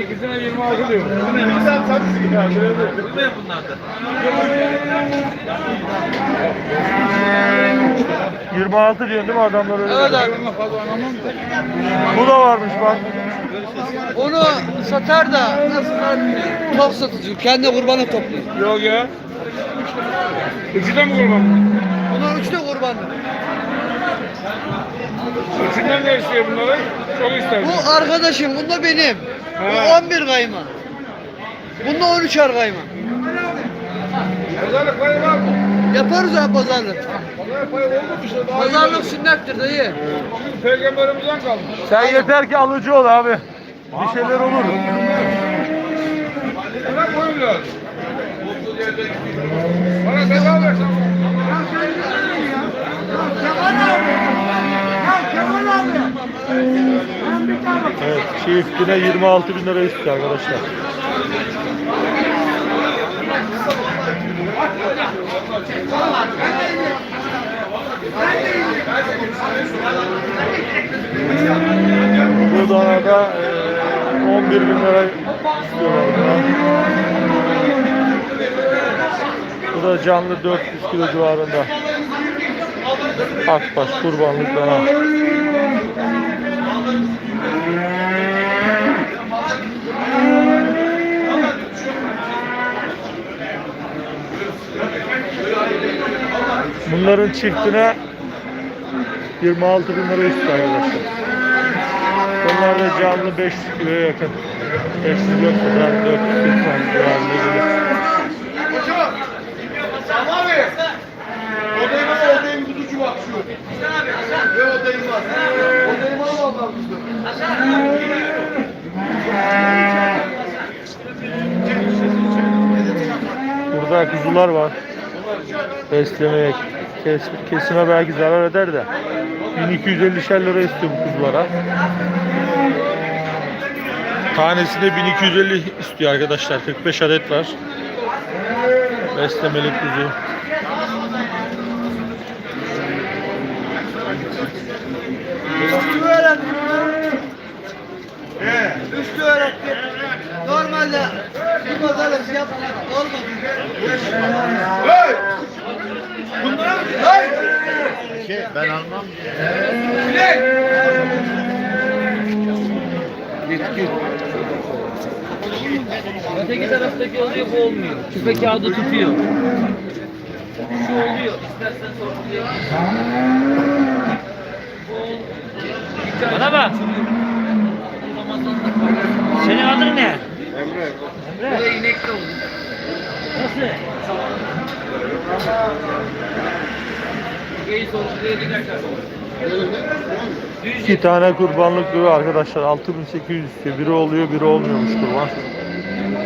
İkisine 26 diyor. Cık, 26 diyorsun değil mi adamlar öyle? Evet abi. Bu da varmış bak. Onu satar da nasıl top satıcı. Kendi kurbanı topluyor. Yok ya. Üçü de mi kurban? Bunun üçte kurbanı. Üçünden ne istiyor bunları? Çok ister. Bu arkadaşım, bunda benim. Bu 11 kayma. Bunda 13 er kayma. Pazarlık payı var mı? Yaparız abi pazarlık. Pazarlık payı oldu mu işte? Daha Pazarlık sünnettir dayı. Bugün peygamberimizden kalmış. Sen yeter ki alıcı ol abi. Bir şeyler olur. Bana koyun. Bana bedava versen. Evet çiftine 26 bin lira istiyor arkadaşlar. Bu da eee, 11 bin lira istiyorlar. Bu da canlı 400 kilo civarında. Akbaş kurbanlık dana. Bunların çiftine 26 bin lira istiyor arkadaşlar. Bunlar da canlı 500 kiloya yakın. 500 yoksa da 400 lütfen civarında gelir. Burada kuzular var. Beslemeye, kes, kesime belki zarar eder de. 1250 lira istiyor bu kuzulara. Tanesine 1250 istiyor arkadaşlar. 45 adet var. Beslemeli kuzu. Üstü öğrettim. Üstü öğrettim. Normalde bir pazarlık yap olmadı. Bunlara mı? Hey! Ben almam. Bilek! Öteki taraftaki oluyor bu olmuyor. Küpe kağıdı tutuyor. Şu oluyor. İstersen sorgulayalım. Bana bak. Senin adın ne? Emre. Emre. inek de olur. İki tane kurbanlık diyor arkadaşlar. 6800 istiyor. Biri oluyor, biri olmuyormuş kurban.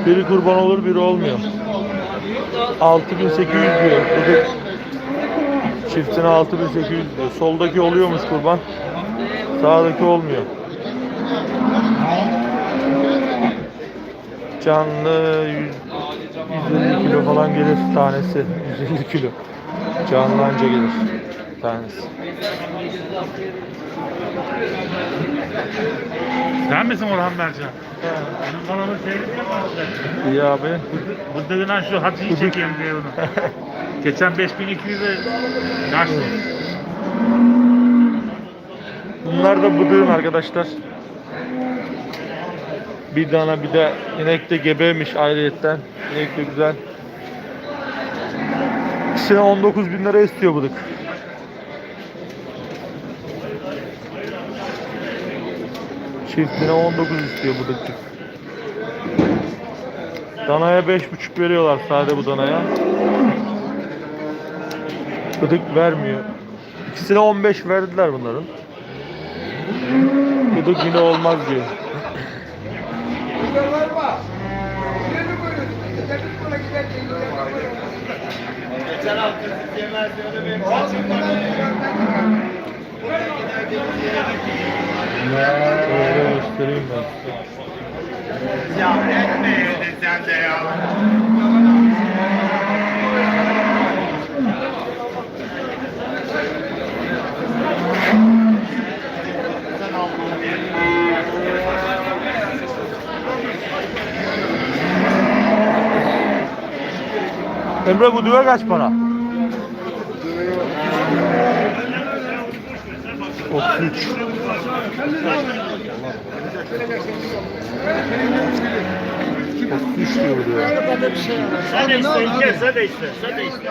Biri kurban olur, biri olmuyor. 6800 diyor. Bu da çiftine 6800 diyor. Soldaki oluyormuş kurban. Sağdaki olmuyor. Canlı 100, 150 kilo falan gelir tanesi. 150 kilo. Canlı anca gelir tanesi. Sen misin Orhan Mercan? Benim kanalımı seyrediyor mu? İyi abi. Bu dediğin şu hacıyı çekeyim diye onu. Geçen 5200'e kaçtı. Bunlar da bıdığın arkadaşlar. Bir dana bir de inek de gebeymiş ayrıyetten. İnek de güzel. İkisine 19 bin lira istiyor bıdık. Çiftine 19 istiyor bıdıkçık. Danaya 5,5 veriyorlar sade bu danaya. Bıdık vermiyor. İkisine 15 verdiler bunların. Bıdık yine olmaz diyor. Şöyle göstereyim ben. Ya etmeyeydin sen de ya. Sen alman diye. Emre bu düve kaç para? 33. Otuz üç diyordu ya. Sen de iste, gel, sen de iste, sen de iste.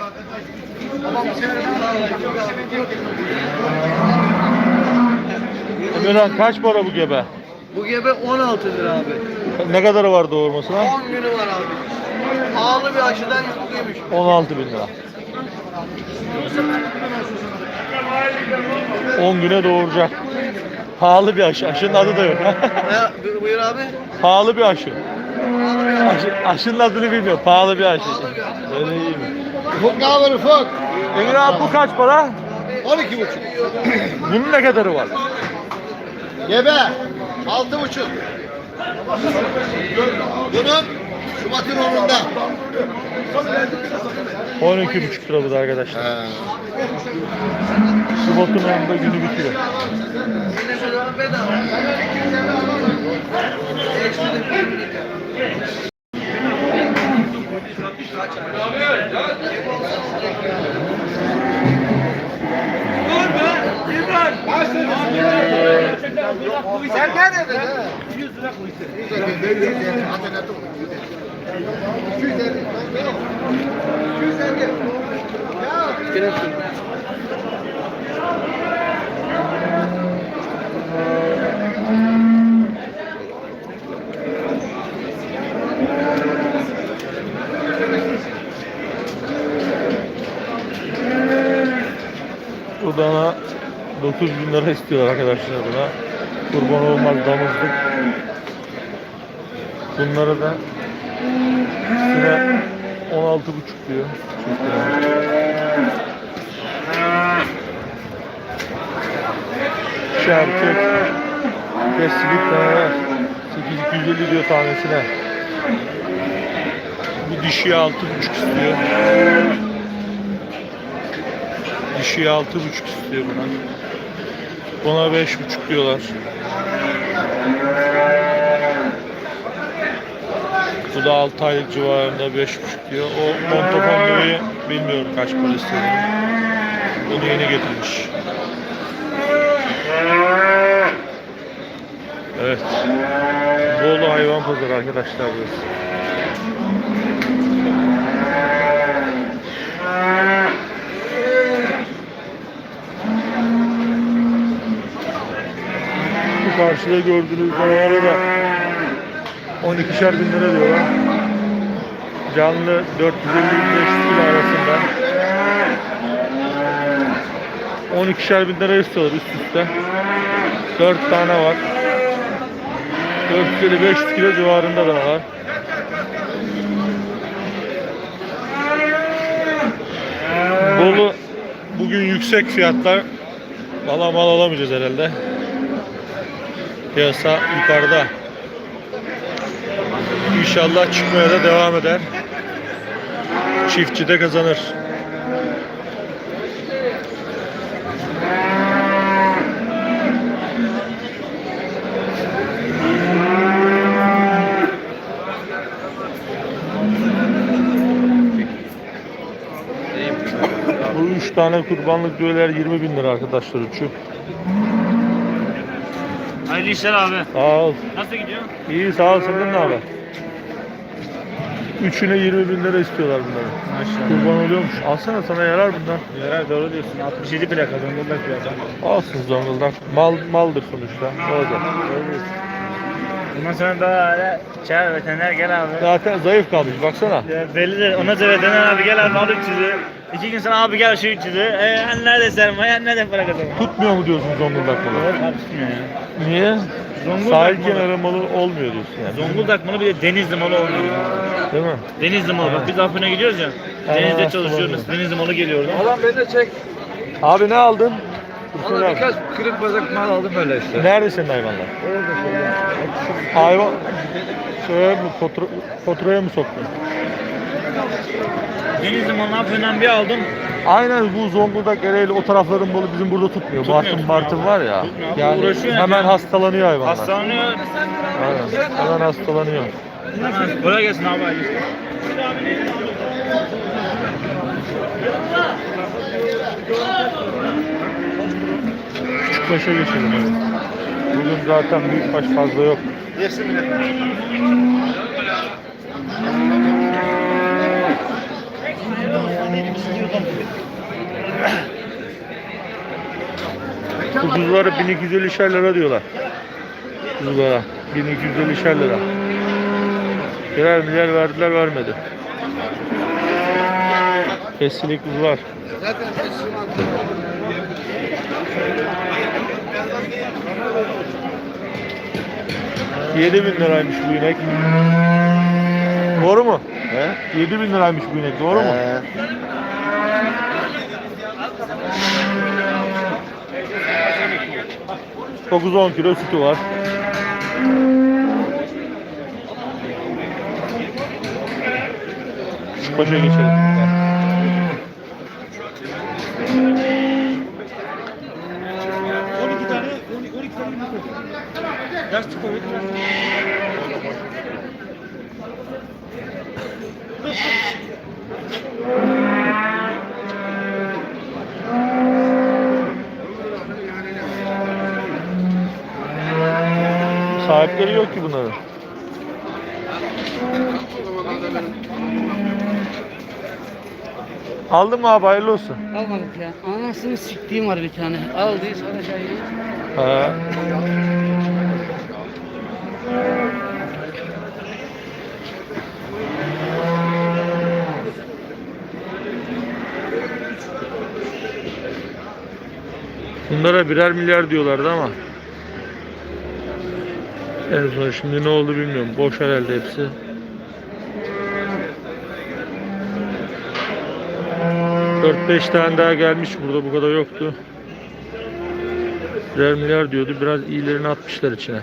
Emirhan kaç para bu gebe? Bu gebe 16 lira abi. Ne kadarı var doğurmasına? 10 günü var abi. Pahalı bir aşıdan yüklüymüş. 16 bin lira. 10 güne doğuracak. Pahalı bir aşı. Aşının adı da yok. Ne, buyur abi. Pahalı bir aşı. Pahalı bir aşı. aşı. Aşının adını bilmiyor. Pahalı bir aşı. Pahalı bir aşı. Öyle iyi mi? Ufuk ne haber Ufuk? Emir abi bu kaç para? 12 buçuk. Bunun ne kadarı var? Gebe. Altı buçuk. Bunun Şubat'ın 10'unda. 12 buçuk lira bu da arkadaşlar. Şubat'ın 10'unda günü bitiyor. Yine Sen ne dedin? 100 lira koy. 100 lira. 100 lira. 250. Yine Bu dana 9 bin lira istiyorlar arkadaşlar buna. Kurban olmaz damızlık. Bunlara da üstüne 16 buçuk diyor. çiftine. Şu erkek danalar 8250 diyor tanesine. Bu dişiye 6 buçuk istiyor. Dişiye altı buçuk istiyor buna. Buna beş buçuk diyorlar. Bu da 6 aylık civarında beş buçuk diyor. O Montopondo'yu bilmiyorum kaç para istediğini. Bunu yeni getirmiş. Evet. Bolu hayvan pazarı arkadaşlar burası. Şu karşıda gördüğünüz danalara da 12'şer bin lira diyorlar. Canlı 450-500 kilo arasında. 12'şer bin lira istiyorlar üst üste. 4 tane var. 450-500 kilo civarında da var. Bolu bugün yüksek fiyatlar. Valla mal alamayacağız herhalde. Piyasa yukarıda. İnşallah çıkmaya da devam eder. Çiftçi de kazanır. Bu üç tane kurbanlık düğeler 20 bin lira arkadaşlar üçü. Hayırlı işler abi. Sağ ol. Nasıl gidiyor? İyi sağ ol senden ne haber? Üçüne 20 bin lira istiyorlar bunları. Maşallah. Kurban oluyormuş. Alsana sana yarar bunlar. Yarar doğru diyorsun. 67 plaka Zonguldak plaka. Alsın Zonguldak. Mal, maldır sonuçta. Ne olacak? Bundan sonra daha öyle çağır veteriner gel abi. Zaten zayıf kalmış baksana. Ya belli de ona da veteriner abi gel abi al 300'ü. İki gün sonra abi gel şu 300'ü. E hani nerede sermaye nerede para kazanma. Tutmuyor mu diyorsun Zonguldak malı? Abi tutmuyor ya. Niye? Zonguldak Sahil malı. kenarı malı olmuyor diyorsun yani. Zonguldak malı bir de Denizli malı olmuyor. Değil mi? Denizli malı. Bak biz Afyon'a gidiyoruz ya. Denizde çalışıyoruz. Denizli malı geliyor oradan. Adam beni de çek. Abi ne aldın? Valla abi. birkaç kırık bacak mal aldım öyle işte. Nerede senin hayvanlar? Hayvan şöyle mi fatura, faturaya mı soktun? Denizli malını Afyon'dan bir aldım. Aynen bu Zonguldak, Ereğli o tarafların balı bizim burada tutmuyor. Tutmuyor, Bartın Bartın var ya. Tutmuyor abi, Yani uğraşıyor yani. hemen hastalanıyor hayvanlar. Hastalanıyor. Aynen. Hemen hastalanıyor. Kolay gelsin abi. Küçükbaşa geçelim hadi. Bugün zaten büyükbaş fazla yok. Yesin bile. Bu kuzuları 1250 lira diyorlar. Kuzulara 1250 lira. Birer milyar verdiler vermedi. Kesili kuzular. Zaten Yedi bin liraymış bu inek. Doğru mu? He? 7 bin liraymış bu inek. Doğru mu? He. Dokuz 10 kilo sütü var. Şu Başa geçelim. Sahipleri yok ki bunların. Aldın mı abi hayırlı olsun. Almadık ya. Anasını siktiğim var bir tane. Al diye sana şey. Ha. Bunlara birer milyar diyorlardı ama en son şimdi ne oldu bilmiyorum. Boş herhalde hepsi. Dört beş tane daha gelmiş burada bu kadar yoktu. Birer diyordu. Biraz iyilerini atmışlar içine.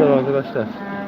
Evet bugünlük bu kadar arkadaşlar.